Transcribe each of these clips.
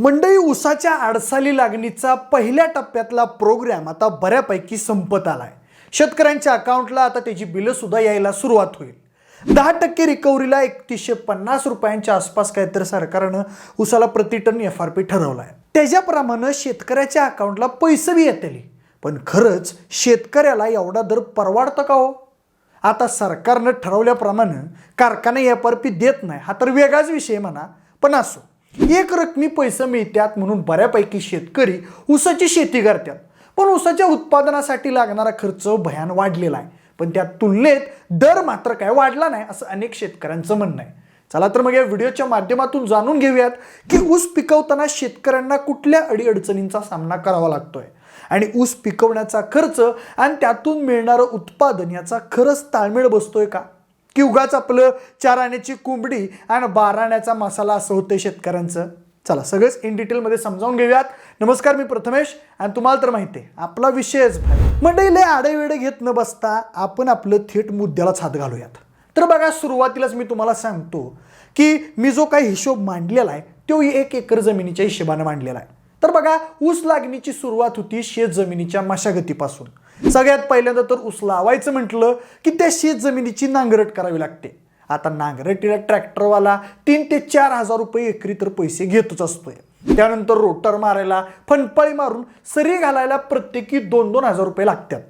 मंडई उसाच्या आडसाली लागणीचा पहिल्या टप्प्यातला प्रोग्राम आता बऱ्यापैकी संपत आलाय. शेतकऱ्यांच्या अकाउंटला आता त्याची बिलं सुद्धा यायला सुरुवात होईल. दहा टक्के रिकव्हरीला एकतीसशे पन्नास रुपयांच्या आसपास काहीतरी सरकारनं उसाला प्रति टन एफ आर पी ठरवला आहे त्याच्याप्रमाणे शेतकऱ्याच्या अकाउंटला पैसे बी येतील. पण खरंच शेतकऱ्याला एवढा दर परवाडतं का हो? आता सरकारनं ठरवल्याप्रमाणे कारखाना एफ आर पी देत नाही. हा तर वेगळाच विषय म्हणा पण असो. एक रकमी पैसे मिळतात म्हणून बऱ्यापैकी शेतकरी ऊसाची शेती करतात. पण ऊसाच्या उत्पादनासाठी लागणारा खर्च भयान वाढलेला आहे. पण त्या तुलनेत दर मात्र काय वाढला नाही असं अनेक शेतकऱ्यांचं म्हणणं आहे. चला तर मग या व्हिडिओच्या माध्यमातून जाणून घेऊयात की ऊस पिकवताना शेतकऱ्यांना कुठल्या अडीअडचणींचा सामना करावा लागतोय. आणि ऊस पिकवण्याचा खर्च आणि त्यातून मिळणारं उत्पादन याचा खरंच ताळमेळ बसतोय का? की उगाच आपलं चार आण्याची कोंबडी आणि बारा आण्याचा मसाला असं होतं शेतकऱ्यांचं. चला सगळंच इन डिटेलमध्ये समजावून घेऊयात. नमस्कार मी प्रथमेश आणि तुम्हाला तर माहिती आहे आपला विषयच भाई लय आडेवेडे घेत न बसता आपण आपलं थेट मुद्द्यालाच हात घालूयात. तर बघा सुरुवातीलाच मी तुम्हाला सांगतो की मी जो काही हिशोब मांडलेला आहे तो एक एकर जमिनीच्या हिशोबाने मांडलेला आहे. तर बघा ऊस लागणीची सुरुवात होती शेत जमिनीच्या मशागतीपासून. सगळ्यात पहिल्यांदा तर ऊस लावायचं म्हटलं की त्या शेत जमिनीची नांगरट करावी लागते. आता नांगरटीला ट्रॅक्टरवाला तीन ते चार हजार रुपये एकरी तर पैसे घेतच असतोय. त्यानंतर रोटर मारायला फनपाळी मारून सरी घालायला प्रत्येकी दोन दोन हजार रुपये लागतात.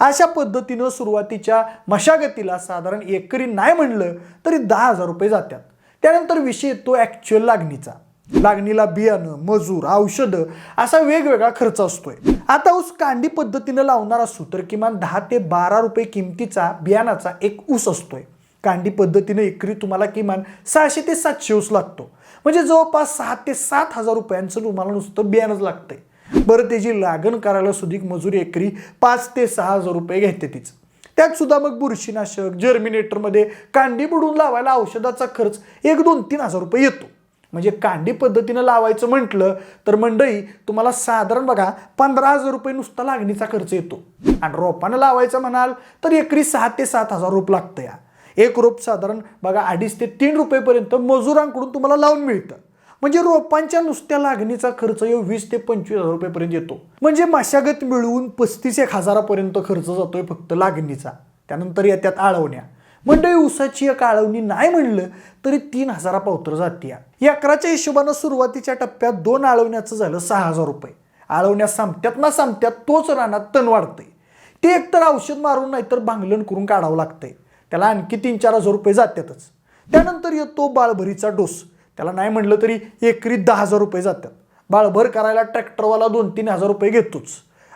अशा पद्धतीनं सुरुवातीच्या मशागतीला साधारण एकरी नाही म्हणलं तरी दहा हजार रुपये जातात. त्यानंतर विषय येतो ॲक्च्युअल लागणीचा. लागणीला बियाणं मजूर औषधं असा वेगवेगळा खर्च असतोय. आता ऊस कांडी पद्धतीनं लावणार असू तर किमान दहा ते बारा रुपये किमतीचा बियाणाचा एक ऊस असतोय. कांडी पद्धतीनं एकरी तुम्हाला किमान सहाशे ते सातशे ऊस लागतो. म्हणजे जवळपास सहा ते सात हजार रुपयांचं तुम्हाला नुसतं बियाणंच लागतंय. बरं त्याची लागण करायला सुधीक मजुरी एकरी पाच ते सहा हजार रुपये घेते तीच. त्यात सुद्धा मग बुरशीनाशक जर्मिनेटरमध्ये कांडी बुडून लावायला औषधाचा खर्च एक दोन तीन हजार रुपये येतो. म्हणजे कांडी पद्धतीनं लावायचं म्हटलं तर मंडळी तुम्हाला साधारण बघा पंधरा हजार रुपये नुसता लागणीचा खर्च येतो. आणि रोपानं लावायचं म्हणाल तर एकरी सहा ते सात हजार रोप लागतं या. एक रोप साधारण बघा अडीच ते तीन रुपयेपर्यंत मजुरांकडून तुम्हाला लावून मिळतं. म्हणजे रोपांच्या नुसत्या लागणीचा खर्च यो वीस ते पंचवीस हजार रुपयेपर्यंत येतो. म्हणजे मशागत मिळवून पस्तीस एक हजारापर्यंत खर्च जातोय फक्त लागणीचा. त्यानंतर येत्यात आळवण्या. मंडळी उसाची एक आळवणी नाही म्हणलं तरी तीन हजारा पावतर जाते या. अकराच्या हिशोबानं सुरुवातीच्या टप्प्यात दोन आळवण्याचं झालं सहा हजार रुपये. आळवण्या संपत्यात ना संपत्यात तोच रानात तण वाढतंय. ते एकतर औषध मारून नाहीतर भांगलन करून काढावं लागतंय. त्याला आणखी तीन चार हजार रुपये जातातच त्यानंतर येतो बाळभरीचा डोस. त्याला नाही म्हणलं तरी एकरी दहा हजार रुपये जातात बाळभर करायला ट्रॅक्टरवाला दोन तीन हजार रुपये घेतोच.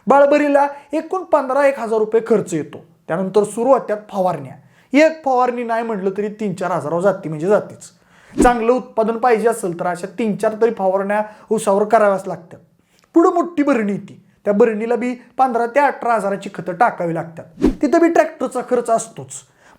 बाळभरीला एकूण पंधरा एक हजार रुपये खर्च येतो. त्यानंतर सुरू होत्यात फवारण्या. एक फवारणी नाही म्हटलं तरी तीन चार हजारावर जाती म्हणजे जातीच. चांगलं उत्पादन पाहिजे असेल तर अशा तीन चार तरी फवारण्या उसावर कराव्याच लागतात. पुढं मोठी भरणी येते. त्या भरणीला बी पंधरा ते अठरा हजाराची खतं टाकावी लागतात. तिथं बी ट्रॅक्टरचा खर्च असतोच.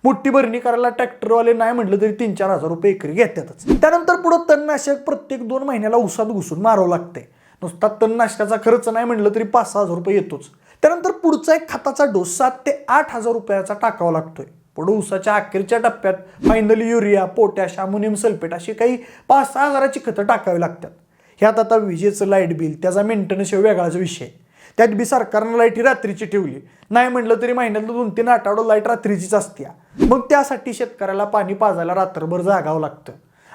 मोठी भरणी करायला ट्रॅक्टरवाले नाही म्हटलं तरी तीन चार हजार रुपये एकरी घेतातच. त्यानंतर पुढं तणनाशक प्रत्येक दोन महिन्याला उसात घुसून मारावं लागतंय. नुसता तणनाशकाचा खर्च नाही म्हटलं तरी पाच सहा हजार रुपये येतोच. त्यानंतर पुढचा एक खताचा डोस सात ते आठ हजार रुपयाचा टाकावा लागतोय. पुढे उसाच्या अखेरच्या टप्प्यात finally urea potash ammonium sulphate अशी काही पाच सहा हजाराची खतं टाकावी लागतात. ह्यात आता विजेचं लाइट बिल त्याचा मेंटेनन्स वेगळाच विषय त्यात बी सरकारनं लाइट ही रात्रीची ठेवली. नाही म्हटलं तरी महिन्यातलं दोन तीन आठवडं लाइट रात्रीचीच असते मग त्यासाठी शेतकऱ्याला पाणी पाजायला रात्रभर जागावं लागतं.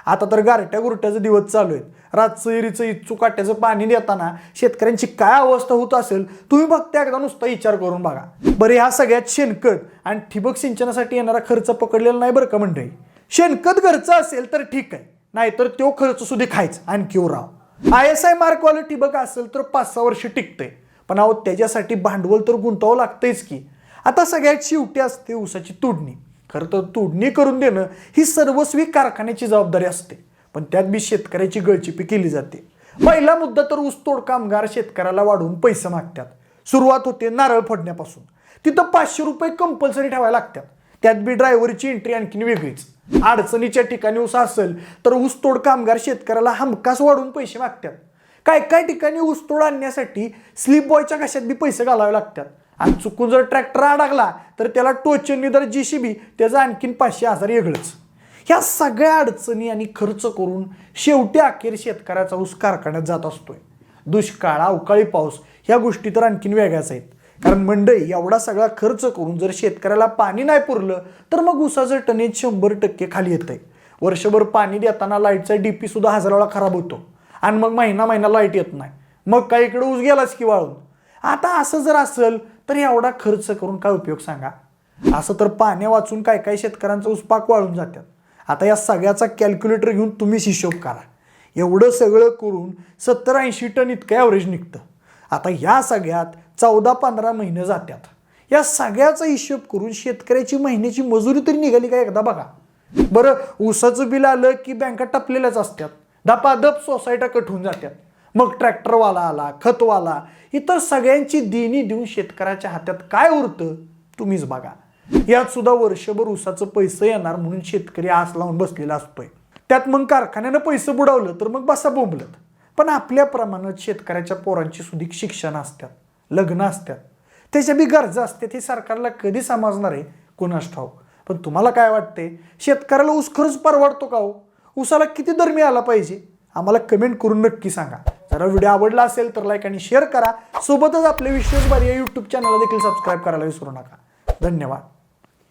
आता तर गारट्या गुरट्याचे दिवस चालू आहेत. रातचं इरीचं इच्छू काट्याचं पाणी देताना शेतकऱ्यांची काय अवस्था होत असेल तुम्ही फक्त एकदा नुसता विचार करून बघा. बरं ह्या सगळ्यात शेणखत आणि ठिबक सिंचनासाठी येणारा खर्च पकडलेला नाही बरं का मंडळी? शेणखत खर्च असेल तर ठीक आहे नाहीतर तो खर्च सुद्धा खायचा आणखी राव. आय एस आय मार्कवालं ठिबक असेल तर पाच सहा वर्ष टिकतंय. पण अहो त्याच्यासाठी भांडवल तर गुंतवावं लागतंयच की. आता सगळ्यात शेवटी असते ऊसाची तोडणी. खरं तर तोडणी करून देणं ही सर्वस्वी कारखान्याची जबाबदारी असते. पण त्यात बी शेतकऱ्याची गळचिपी केली जाते. पहिला मुद्दा तर ऊसतोड कामगार शेतकऱ्याला वाढवून पैसे मागतात. सुरुवात होते नारळ फोडण्यापासून. तिथं पाचशे रुपये कंपल्सरी ठेवायला लागतात. त्यात बी ड्रायव्हरची एंट्री आणखीन वेगळीच. अडचणीच्या ठिकाणी ऊस असेल तर ऊसतोड कामगार शेतकऱ्याला हमखास वाढवून पैसे मागतात. काय काय ठिकाणी ऊसतोड आणण्यासाठी स्लीप बॉयच्या कशात बी पैसे घालावे लागतात? आणि चुकून जर ट्रॅक्टर अडकला तर त्याला टोचन जर जी सी बी त्याचं आणखीन पाचशे हजार वेगळंच ह्या सगळ्या अडचणी आणि खर्च करून शेवटी अखेर शेतकऱ्याचा ऊस कारखान्यात जात असतोय. दुष्काळ अवकाळी पाऊस ह्या गोष्टी तर आणखीन वेगळ्याच आहेत. कारण मंडई एवढा सगळा खर्च करून जर शेतकऱ्याला पाणी नाही पुरलं तर मग ऊसाचं टनेज शंभर टक्के खाली येतंय. वर्षभर पाणी देताना लाईटचा डीपी सुद्धा हजार वेळा खराब होतो. आणि मग महिना महिना लाइट येत नाही. मग काही इकडे ऊस गेलाच की वाळून. आता असं जर असेल तर एवढा खर्च करून काय उपयोग सांगा? असं तर पाण्या वाचून काय काय शेतकऱ्यांचा उसपाक वाळून जातात आता या सगळ्याचा कॅल्क्युलेटर घेऊन तुम्हीच हिशोब करा. एवढं सगळं करून सत्तर ऐंशी टन इतकं ॲव्हरेज निघतं. आता ह्या सगळ्यात चौदा पंधरा महिने जातात या सगळ्याचा हिशोब करून शेतकऱ्याची महिन्याची मजुरी तरी निघाली का एकदा बघा. बरं ऊसाचं बिल आलं की बँका टपलेल्याच असतात दपादप सोसायट्या कट होऊन जातात मग ट्रॅक्टरवाला आला खतवाला इतर सगळ्यांची देणी देऊन शेतकऱ्याच्या हातात काय उरतं? तुम्हीच बघा. यात सुद्धा वर्षभर ऊसाचं पैसे येणार म्हणून शेतकरी आस लावून बसलेला असतोय. त्यात मग कारखान्यानं पैसे बुडवलं तर मग बसा बोंबलत. पण आपल्या प्रमाणात शेतकऱ्याच्या पोरांची सुधीक शिक्षण असतात लग्न असतात त्याच्या बी गरजा असतात हे सरकारला कधी समजणार आहे? कोणास ठाऊ पण तुम्हाला काय वाटते शेतकऱ्याला ऊस खरंच परवडतो का हो? ऊसाला किती दर मिळाला पाहिजे? आम्हाला कमेंट करून नक्की सांगा. जरा व्हिडिओ आवडला असेल तर लाईक आणि शेअर करा. सोबतच आपले विश्वास बारी या यूट्यूब चॅनलला देखील सबस्क्राईब करायला विसरू नका. धन्यवाद.